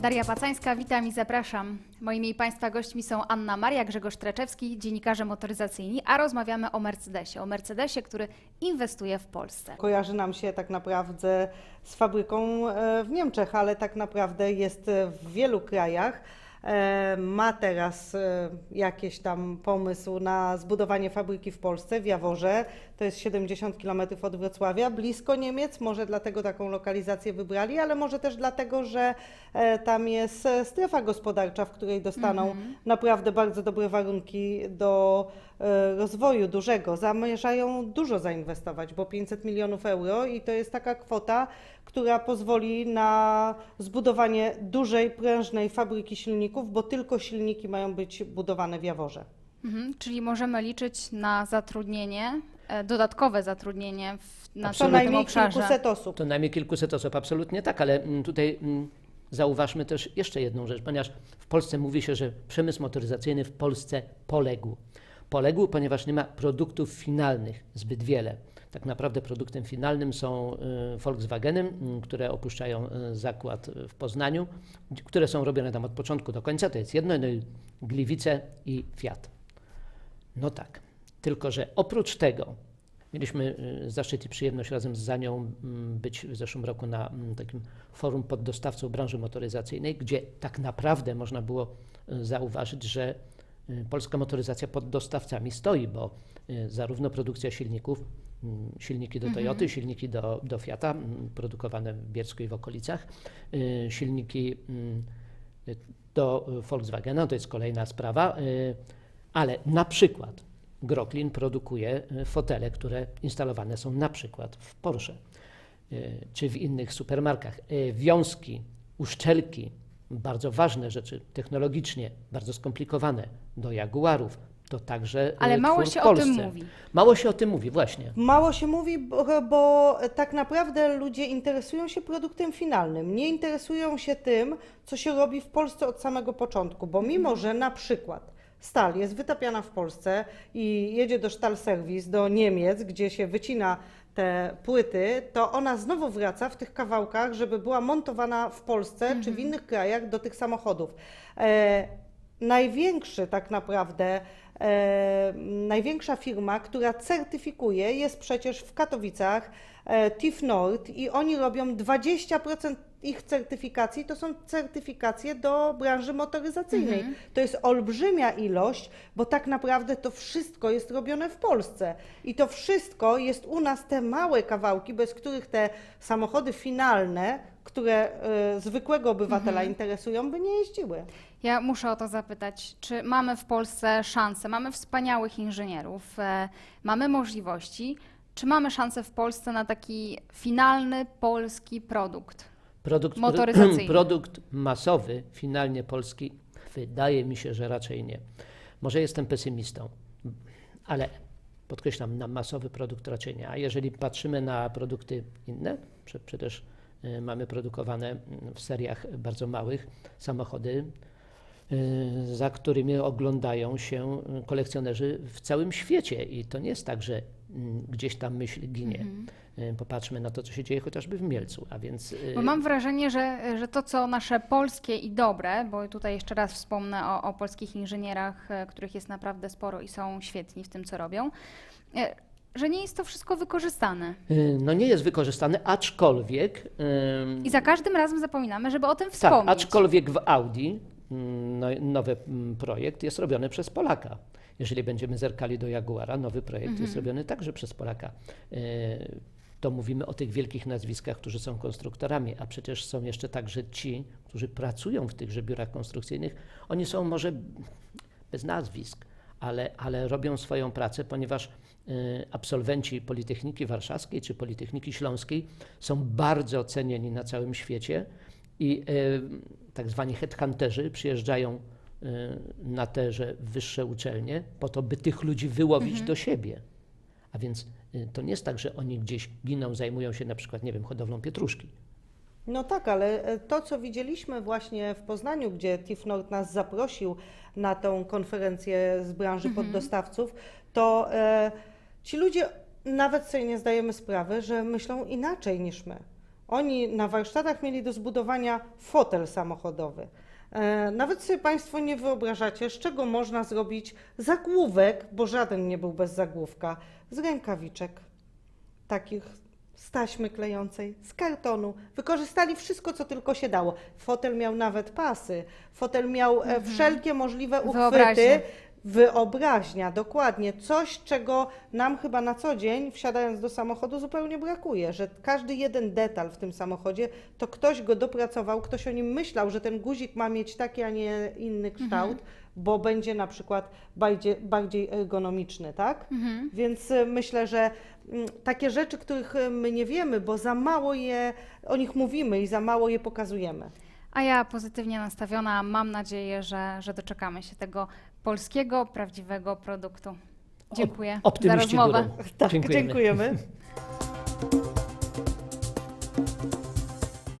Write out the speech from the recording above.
Daria Pacańska, witam i zapraszam. Moimi Państwa gośćmi są Anna Maria, Grzegorz Treczewski, dziennikarze motoryzacyjni, a rozmawiamy o Mercedesie. O Mercedesie, który inwestuje w Polsce. Kojarzy nam się tak naprawdę z fabryką e, w Niemczech, ale tak naprawdę jest w wielu krajach. E, Ma teraz e, jakiś tam pomysł na zbudowanie fabryki w Polsce, w Jaworze. To jest 70 km od Wrocławia, blisko Niemiec. Może dlatego taką lokalizację wybrali, ale może też dlatego, że e, tam jest strefa gospodarcza, w której dostaną naprawdę bardzo dobre warunki do rozwoju dużego. Zamierzają dużo zainwestować, bo 500 milionów euro i to jest taka kwota, która pozwoli na zbudowanie dużej, prężnej fabryki silników, bo tylko silniki mają być budowane w Jaworze. Mhm, czyli możemy liczyć na zatrudnienie, e, dodatkowe zatrudnienie w, na Co najmniej obszarze. kilkuset osób. To najmniej kilkuset osób, absolutnie tak, ale mm, tutaj mm, zauważmy też jeszcze jedną rzecz, ponieważ w Polsce mówi się, że przemysł motoryzacyjny w Polsce poległ. Poległ, ponieważ nie ma produktów finalnych zbyt wiele. Tak naprawdę produktem finalnym są y, Volkswagenem, mm, które opuszczają y, zakład w Poznaniu, które są robione tam od początku do końca, to jest jedno, no i Gliwice i Fiat. No tak, tylko że oprócz tego mieliśmy y, zaszczyt i przyjemność razem z Zanią mm, być w zeszłym roku na mm, takim forum poddostawców branży motoryzacyjnej, gdzie tak naprawdę można było zauważyć, że polska motoryzacja pod dostawcami stoi, bo y, zarówno produkcja silników, mm, silniki do Toyoty, silniki do, do Fiata, produkowane w Bielsku i w okolicach, y, silniki y, do y, Volkswagena, to jest kolejna sprawa, y, ale na przykład Groklin produkuje y, fotele, które instalowane są na przykład w Porsche y, czy w innych supermarkach. Y, Wiązki, uszczelki, bardzo ważne rzeczy technologicznie, bardzo skomplikowane do Jaguarów. To także y, Ale mało twór w się o tym Polsce. mówi. Mało się o tym mówi, właśnie. Mało się mówi, bo, bo tak naprawdę ludzie interesują się produktem finalnym. Nie interesują się tym, co się robi w Polsce od samego początku, bo mimo, że na przykład stal jest wytapiana w Polsce i jedzie do Stahlservice, do Niemiec, gdzie się wycina te płyty, to ona znowu wraca w tych kawałkach, żeby była montowana w Polsce czy w innych krajach do tych samochodów. E, największy tak naprawdę, e, największa firma, która certyfikuje, jest przecież w Katowicach, e, TIF Nord i oni robią 20% ich certyfikacji, to są certyfikacje do branży motoryzacyjnej. To jest olbrzymia ilość, bo tak naprawdę to wszystko jest robione w Polsce. I to wszystko jest u nas te małe kawałki, bez których te samochody finalne, które e, zwykłego obywatela interesują, by nie jeździły. Ja muszę o to zapytać, czy mamy w Polsce szansę, mamy wspaniałych inżynierów, e, mamy możliwości, czy mamy szansę w Polsce na taki finalny polski produkt? Produkt, Motoryzacyjny. produkt masowy, finalnie polski, wydaje mi się, że raczej nie. Może jestem pesymistą, ale podkreślam, na masowy produkt raczej nie. A jeżeli patrzymy na produkty inne, prze- przecież y, mamy produkowane mm, w seriach bardzo małych samochody, y, za którymi oglądają się y, kolekcjonerzy w całym świecie. I to nie jest tak, że mm, gdzieś tam myśl ginie. Y, Popatrzmy na to, co się dzieje chociażby w Mielcu, a więc... y, Bo mam wrażenie, że, że to, co nasze polskie i dobre, bo tutaj jeszcze raz wspomnę o, o polskich inżynierach, e, których jest naprawdę sporo i są świetni w tym, co robią, e, że nie jest to wszystko wykorzystane. Y, No nie jest wykorzystany, aczkolwiek. I za każdym razem zapominamy, żeby o tym tak, wspomnieć. aczkolwiek w Audi no, nowy projekt jest robiony przez Polaka. Jeżeli będziemy zerkali do Jaguara, nowy projekt Mhm. jest robiony także przez Polaka. To mówimy o tych wielkich nazwiskach, którzy są konstruktorami, a przecież są jeszcze także ci, którzy pracują w tychże biurach konstrukcyjnych. Oni są może bez nazwisk, ale, ale robią swoją pracę, ponieważ y, absolwenci Politechniki Warszawskiej czy Politechniki Śląskiej są bardzo cenieni na całym świecie i y, tak zwani headhunterzy przyjeżdżają y, na teże wyższe uczelnie po to, by tych ludzi wyłowić do siebie. A więc to nie jest tak, że oni gdzieś giną, zajmują się na przykład, nie wiem, hodowlą pietruszki. No tak, ale e, to, co widzieliśmy właśnie w Poznaniu, gdzie TIF Nord nas zaprosił na tą konferencję z branży poddostawców, to e, ci ludzie nawet sobie nie zdajemy sprawy, że myślą inaczej niż my. Oni na warsztatach mieli do zbudowania fotel samochodowy. E, Nawet sobie Państwo nie wyobrażacie, z czego można zrobić zagłówek, bo żaden nie był bez zagłówka, z rękawiczek takich z taśmy klejącej, z kartonu. Wykorzystali wszystko, co tylko się dało. Fotel miał nawet pasy, fotel miał e, wszelkie możliwe uchwyty. Wyobraźnię. Wyobraźnia, dokładnie. Coś, czego nam chyba na co dzień, wsiadając do samochodu, zupełnie brakuje. Że każdy jeden detal w tym samochodzie, to ktoś go dopracował, ktoś o nim myślał, że ten guzik ma mieć taki, a nie inny kształt, bo będzie na przykład bardziej, bardziej ergonomiczny, tak? Więc y, myślę, że mm, takie rzeczy, których y, my nie wiemy, bo za mało je o nich mówimy i za mało je pokazujemy. A ja pozytywnie nastawiona, mam nadzieję, że, że doczekamy się tego polskiego, prawdziwego produktu. Dziękuję za Optymiści rozmowę. Tak, Dziękujemy. dziękujemy.